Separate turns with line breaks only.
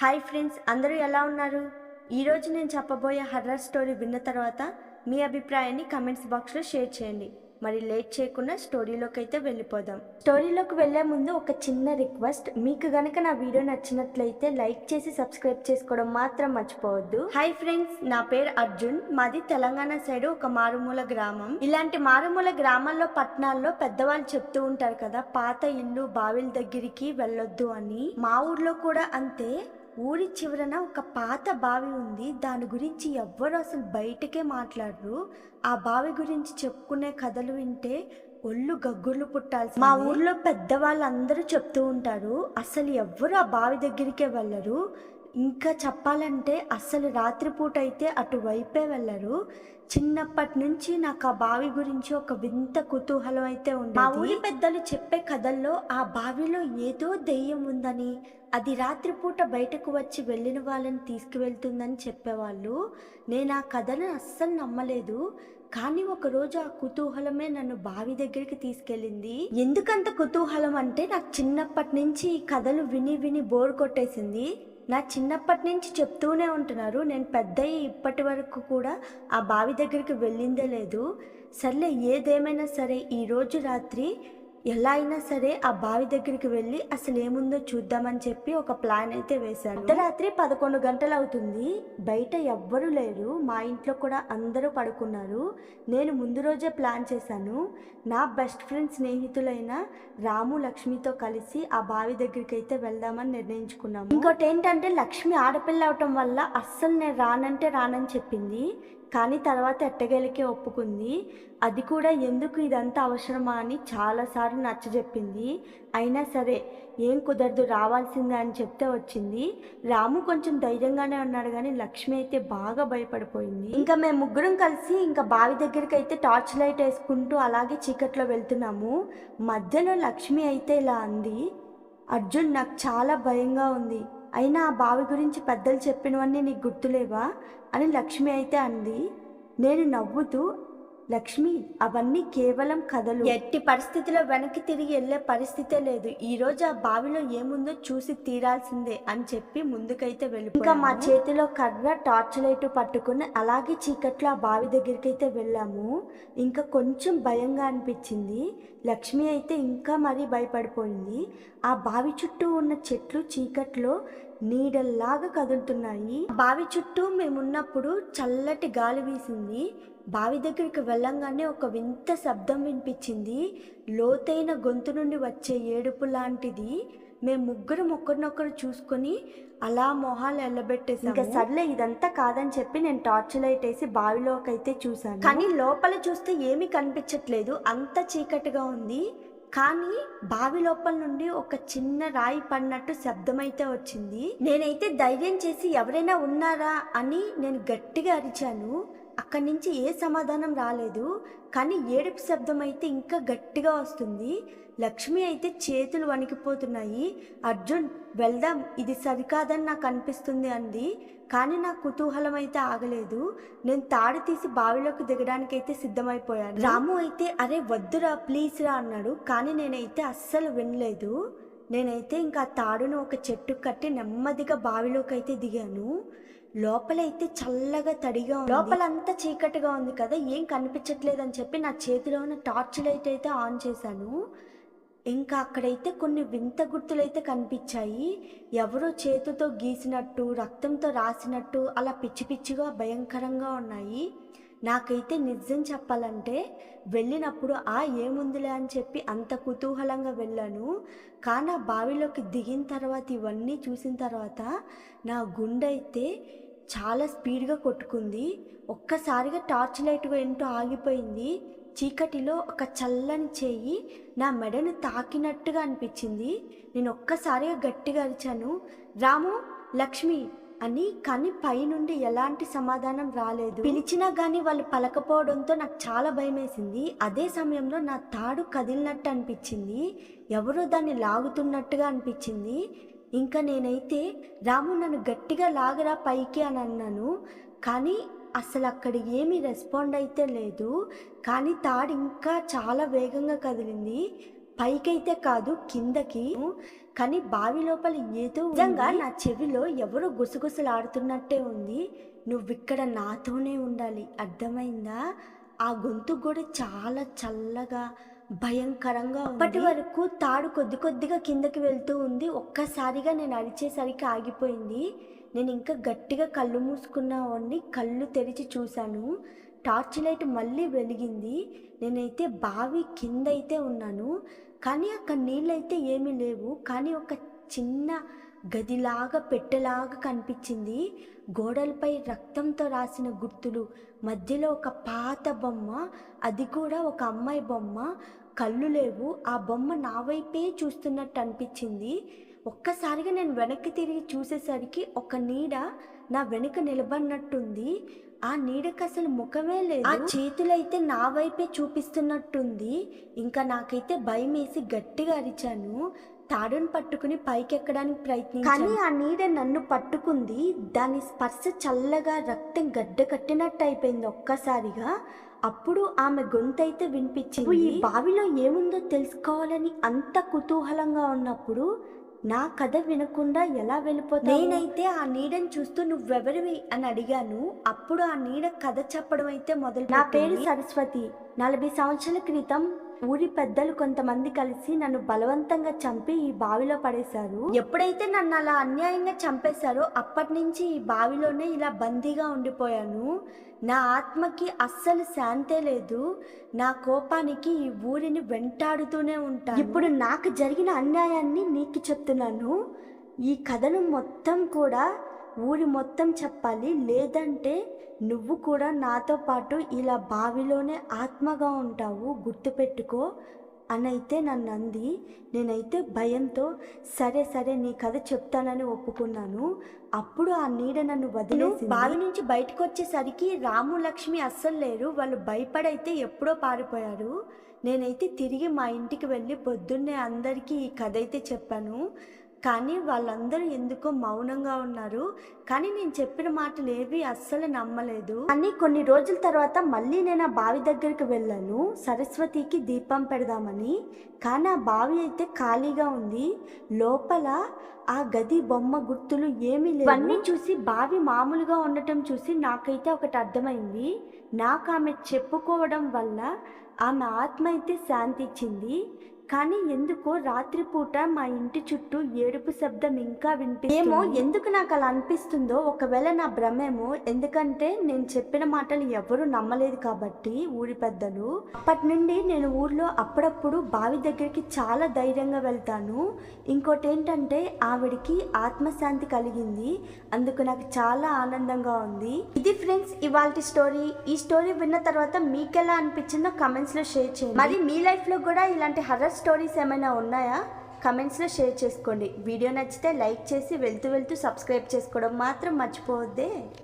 Hi friends అందరూ ఎలా ఉన్నారు? ఈరోజు నేను చెప్పబోయే హర్రర్ స్టోరీ విన్న తర్వాత మీ అభిప్రాయాన్ని కమెంట్స్ బాక్స్లో షేర్ చేయండి. మరి లేట్ చేయకుండా స్టోరీలోకి అయితే వెళ్ళిపోదాం. స్టోరీలోకి వెళ్ళే ముందు ఒక చిన్న రిక్వెస్ట్. మీకు గనక నా వీడియో నచ్చినట్లయితే లైక్ చేసి సబ్స్క్రైబ్ చేసుకోవడం మాత్రం మర్చిపోవద్దు. హాయ్ ఫ్రెండ్స్ నా పేరు అర్జున్. మాది తెలంగాణ సైడ్ ఒక మారుమూల గ్రామం. ఇలాంటి మారుమూల గ్రామాల్లో పట్టణాల్లో పెద్దవాళ్ళు చెప్తూ ఉంటారు కదా పాత ఇల్లు బావిల దగ్గరికి వెళ్ళొద్దు అని. మా ఊర్లో కూడా అంతే. ఊరి చివరన ఒక పాత బావి ఉంది. దాని గురించి ఎవ్వరు అసలు బయటకే మాట్లాడరు. ఆ బావి గురించి చెప్పుకునే కథలు వింటే ఒళ్ళు గగ్గుర్లు పుట్టాల్సి మా ఊర్లో పెద్దవాళ్ళందరూ చెప్తూ ఉంటారు అసలు ఎవ్వరు ఆ బావి దగ్గరికే వెళ్ళరు. ఇంకా చెప్పాలంటే అసలు రాత్రిపూట అయితే అటువైపే వెళ్ళరు. చిన్నప్పటి నుంచి నాకు ఆ బావి గురించి ఒక వింత కుతూహలం అయితే ఉంది మా ఊరి పెద్దలు చెప్పే కథల్లో ఆ బావిలో ఏదో దెయ్యం ఉందని అది రాత్రిపూట బయటకు వచ్చి వెళ్ళిన వాళ్ళని తీసుకువెళ్తుందని చెప్పేవాళ్ళు. నేను ఆ కథను అస్సలు నమ్మలేదు. కానీ ఒకరోజు ఆ కుతూహలమే నన్ను బావి దగ్గరికి తీసుకెళ్ళింది. ఎందుకంత కుతూహలం అంటే నాకు చిన్నప్పటి నుంచి ఈ కథలు విని విని బోర్ కొట్టేసింది. నా చిన్నప్పటి నుంచి చెప్తూనే ఉంటున్నారు. నేను పెద్ద ఇప్పటి వరకు కూడా ఆ బావి దగ్గరికి వెళ్ళిందే లేదు. సర్లే ఏదేమైనా సరే ఈరోజు రాత్రి ఎలా అయినా సరే ఆ బావి దగ్గరికి వెళ్ళి అసలు ఏముందో చూద్దామని చెప్పి ఒక ప్లాన్ అయితే వేశాను. అర్ధరాత్రి పదకొండు గంటలు అవుతుంది బయట ఎవ్వరూ లేరు. మా ఇంట్లో కూడా అందరూ పడుకున్నారు. నేను ముందు రోజే ప్లాన్ చేశాను. నా బెస్ట్ ఫ్రెండ్ స్నేహితులైన రాము లక్ష్మితో కలిసి ఆ బావి దగ్గరికి అయితే వెళ్దామని నిర్ణయించుకున్నాము. ఇంకోటి ఏంటంటే లక్ష్మి ఆడపిల్ల అవటం వల్ల అస్సలు నేను రానంటే రానని చెప్పింది. కానీ తర్వాత ఎట్టగలికే ఒప్పుకుంది. అది కూడా ఎందుకు ఇదంతా అవసరమా అని చాలాసార్లు నచ్చజెప్పింది అయినా సరే ఏం కుదరదు రావాల్సిందే అని చెప్తే వచ్చింది. రాము కొంచెం ధైర్యంగానే ఉన్నాడు కానీ లక్ష్మి అయితే బాగా భయపడిపోయింది. ఇంకా మేము ముగ్గురం కలిసి ఇంకా బావి దగ్గరికి అయితే టార్చ్ లైట్ వేసుకుంటూ అలాగే చీకట్లో వెళ్తున్నాము. మధ్యలో లక్ష్మి అయితే ఇలా అంది అర్జున్ నాకు చాలా భయంగా ఉంది. అయినా ఆ బావి గురించి పెద్దలు చెప్పినవన్నీ నీకు గుర్తులేవా? అని లక్ష్మి అయితే అంది నేను నవ్వుతూ లక్ష్మి అవన్నీ కేవలం కథలు. ఎట్టి పరిస్థితిలో వెనక్కి తిరిగి వెళ్ళే పరిస్థితే లేదు. ఈ రోజు ఆ బావిలో ఏముందో చూసి తీరాల్సిందే అని చెప్పి ముందుకైతే వెళ్ళి ఇంకా మా చేతిలో కర్ర టార్చ్ లైట్ పట్టుకుని అలాగే చీకట్లో ఆ బావి దగ్గరికి అయితే వెళ్ళాము. ఇంకా కొంచెం భయంగా అనిపించింది. లక్ష్మి అయితే ఇంకా మరీ భయపడిపోయింది. ఆ బావి చుట్టూ ఉన్న చెట్లు చీకట్లో నీడల్లాగా కదులుతున్నాయి. బావి చుట్టూ మేమున్నప్పుడు చల్లటి గాలి వీసింది. బావి దగ్గరికి వెళ్ళంగానే ఒక వింత శబ్దం వినిపించింది. లోతైన గొంతు నుండి వచ్చే ఏడుపు లాంటిది. మేము ముగ్గురం ఒకరినొకరు చూసుకొని అలా మొహాలు ఎల్లబెట్టేసి ఇంకా సర్లే ఇదంతా కాదని చెప్పి నేను టార్చ్ లైట్ వేసి బావిలోకి అయితే చూసాను కానీ లోపల చూస్తే ఏమీ కనిపించట్లేదు. అంత చీకటిగా ఉంది. కానీ బావి లోపల నుండి ఒక చిన్న రాయి పడినట్టు శబ్దం అయితే వచ్చింది. నేనైతే ధైర్యం చేసి ఎవరైనా ఉన్నారా అని నేను గట్టిగా అరిచాను. అక్కడి నుంచి ఏ సమాధానం రాలేదు కానీ ఏడుపు శబ్దం అయితే ఇంకా గట్టిగా వస్తుంది. లక్ష్మి అయితే చేతులు వణికిపోతున్నాయి. అర్జున్ వెళ్దాం ఇది సరికాదని నాకు అనిపిస్తుంది అంది. కానీ నా కుతూహలం అయితే ఆగలేదు. నేను తాడు తీసి బావిలోకి దిగడానికి అయితే సిద్ధమైపోయాను. రాము అయితే అరే వద్దురా ప్లీజ్ రా అన్నాడు. కానీ నేనైతే అస్సలు వినలేదు. నేనైతే ఇంకా తాడును ఒక చెట్టు కట్టి నెమ్మదిగా బావిలోకి అయితే దిగాను. లోపలైతే చల్లగా తడిగా ఉంది. లోపలంతా చీకటిగా ఉంది కదా ఏం కనిపించట్లేదు అని చెప్పి నా చేతిలో ఉన్న టార్చ్ లైట్ అయితే ఆన్ చేశాను. ఇంకా అక్కడైతే కొన్ని వింత గుర్తులైతే కనిపించాయి. ఎవరో చేతితో గీసినట్టు రక్తంతో రాసినట్టు అలా పిచ్చి పిచ్చిగా భయంకరంగా ఉన్నాయి. నాకైతే నిజం చెప్పాలంటే వెళ్ళినప్పుడు ఆ ఏముందిలే అని చెప్పి అంత కుతూహలంగా వెళ్ళాను. కానీ ఆ బావిలోకి దిగిన తర్వాత ఇవన్నీ చూసిన తర్వాత నా గుండె అయితే చాలా స్పీడ్గా కొట్టుకుంది. ఒక్కసారిగా టార్చ్ లైట్ ఏంటో ఆగిపోయింది. చీకటిలో ఒక చల్లని చేయి నా మెడను తాకినట్టుగా అనిపించింది. నేను ఒక్కసారిగా గట్టిగా అరిచాను. రాము లక్ష్మి అని కానీ పైనుండి ఎలాంటి సమాధానం రాలేదు. పిలిచినా కానీ వాళ్ళు పలకపోవడంతో నాకు చాలా భయం వేసింది అదే సమయంలో నా తాడు కదిలినట్టు అనిపించింది. ఎవరో దాన్ని లాగుతున్నట్టుగా అనిపించింది. ఇంకా నేనైతే రాము నన్ను గట్టిగా లాగరా పైకి అని అన్నాను. కానీ అసలు అక్కడ ఏమీ రెస్పాండ్ అయితే లేదు. కానీ తాడు ఇంకా చాలా వేగంగా కదిలింది. పైకైతే కాదు కిందకి. కానీ బావి లోపల ఏదో నిజంగా నా చెవిలో ఎవరో గుసగుసలాడుతున్నట్టే ఉంది. నువ్విక్కడ నాతోనే ఉండాలి. అర్థమైందా? ఆ గొంతు కూడా చాలా చల్లగా భయంకరంగా అప్పటి వరకు తాడు కొద్ది కొద్దిగా కిందకి వెళ్తూ ఉంది. ఒక్కసారిగా నేను అరిచేసరికి ఆగిపోయింది. నేను ఇంకా గట్టిగా కళ్ళు మూసుకున్నావని కళ్ళు తెరిచి చూశాను. టార్చ్ లైట్ మళ్ళీ వెలిగింది. నేనైతే బావి కింద అయితే ఉన్నాను. కానీ అక్కడ నీళ్ళైతే ఏమీ లేవు. కానీ ఒక చిన్న గదిలాగా పెట్టెలాగా కనిపించింది. గోడలపై రక్తంతో రాసిన గుర్తులు మధ్యలో ఒక పాత బొమ్మ అది కూడా ఒక అమ్మాయి బొమ్మ. కళ్ళు లేవు ఆ బొమ్మ నా వైపే చూస్తున్నట్టు అనిపించింది. ఒక్కసారిగా నేను వెనక్కి తిరిగి చూసేసరికి ఒక నీడ నా వెనుక నిలబడినట్టుంది. ఆ నీడకి అసలు ముఖమే లేదు. ఆ చేతులైతే నా వైపే చూపిస్తున్నట్టుంది. ఇంకా నాకైతే భయం వేసి గట్టిగా అరిచాను. తాడును పట్టుకుని పైకెక్కడానికి ప్రయత్నించాను. కానీ ఆ నీడ నన్ను పట్టుకుంది. దాని స్పర్శ చల్లగా రక్తం గడ్డ కట్టినట్టు అయిపోయింది ఒక్కసారిగా. అప్పుడు ఆమె గొంతు అయితే వినిపించింది ఈ బావిలో ఏముందో తెలుసుకోవాలని అంత కుతూహలంగా ఉన్నప్పుడు నా కథ వినకుండా ఎలా వెళ్ళిపోతా నేనైతే ఆ నీడని చూస్తూ నువ్వెవరివి? అని అడిగాను. అప్పుడు ఆ నీడ కథ చెప్పడం అయితే మొదలు నా పేరు సరస్వతి. నలభై సంవత్సరాల క్రితం ఊరి పెద్దలు కొంతమంది కలిసి నన్ను బలవంతంగా చంపి ఈ బావిలో పడేశారు. ఎప్పుడైతే నన్ను అలా అన్యాయంగా చంపేశారో అప్పటి నుంచి ఈ బావిలోనే ఇలా బందీగా ఉండిపోయాను. నా ఆత్మకి అస్సలు శాంతే లేదు. నా కోపానికి ఈ ఊరిని వెంటాడుతూనే ఉంటాను. ఇప్పుడు నాకు జరిగిన అన్యాయాన్ని నీకు చెప్తున్నాను. ఈ కథను మొత్తం కూడా ఊరి మొత్తం చెప్పాలి. లేదంటే నువ్వు కూడా నాతో పాటు ఇలా బావిలోనే ఆత్మగా ఉంటావు. గుర్తుపెట్టుకో అని అయితే నన్ను అంది. నేనైతే భయంతో సరే సరే నీ కథ చెప్తానని ఒప్పుకున్నాను. అప్పుడు ఆ నీడ నన్ను వదిలేసి బావి నుంచి బయటకు వచ్చేసరికి రాము లక్ష్మి అస్సలు లేరు. వాళ్ళు భయపడైతే ఎప్పుడో పారిపోయారు. నేనైతే తిరిగి మా ఇంటికి వెళ్ళి పొద్దున్నే అందరికీ ఈ కథ అయితే చెప్పాను. కానీ వాళ్ళందరూ ఎందుకో మౌనంగా ఉన్నారు. కానీ నేను చెప్పిన మాటలు ఏవి అస్సలు నమ్మలేదు. కానీ కొన్ని రోజుల తర్వాత మళ్ళీ నేను ఆ బావి దగ్గరికి వెళ్ళాను. సరస్వతికి దీపం పెడదామని. కానీ ఆ బావి అయితే ఖాళీగా ఉంది. లోపల ఆ గది బొమ్మ గుర్తులు ఏమీ లేవు. అన్నీ చూసి బావి మామూలుగా ఉండటం చూసి నాకైతే ఒకటి అర్థమైంది. నాకు ఆమె చెప్పుకోవడం వల్ల ఆమె ఆత్మ అయితే శాంతి ఇచ్చింది కానీ ఎందుకో రాత్రిపూట మా ఇంటి చుట్టూ ఏడుపు శబ్దం ఇంకా వినిపి ఏమో ఎందుకు నాకు అలా అనిపిస్తుందో? ఒకవేళ నా భ్రమేమో ఎందుకంటే నేను చెప్పిన మాటలు ఎవరు నమ్మలేదు కాబట్టి ఊరి పెద్దలు. అప్పటి నుండి నేను ఊర్లో అప్పుడప్పుడు బావి దగ్గరికి చాలా ధైర్యంగా వెళ్తాను. ఇంకోటి ఏంటంటే ఆవిడికి ఆత్మశాంతి కలిగింది. అందుకు నాకు చాలా ఆనందంగా ఉంది. ఇది ఫ్రెండ్స్ ఇవాళ స్టోరీ. ఈ స్టోరీ విన్న తర్వాత మీకెలా అనిపించిందో కమెంట్స్లో షేర్ చేయండి. మరి మీ లైఫ్లో కూడా ఇలాంటి హర్రర్ స్టోరీస్ ఏమైనా ఉన్నాయా? కమెంట్స్లో షేర్ చేసుకోండి. వీడియో నచ్చితే లైక్ చేసి వెళ్తూ వెళ్తూ సబ్స్క్రైబ్ చేసుకోవడం మాత్రం మర్చిపోవద్దే.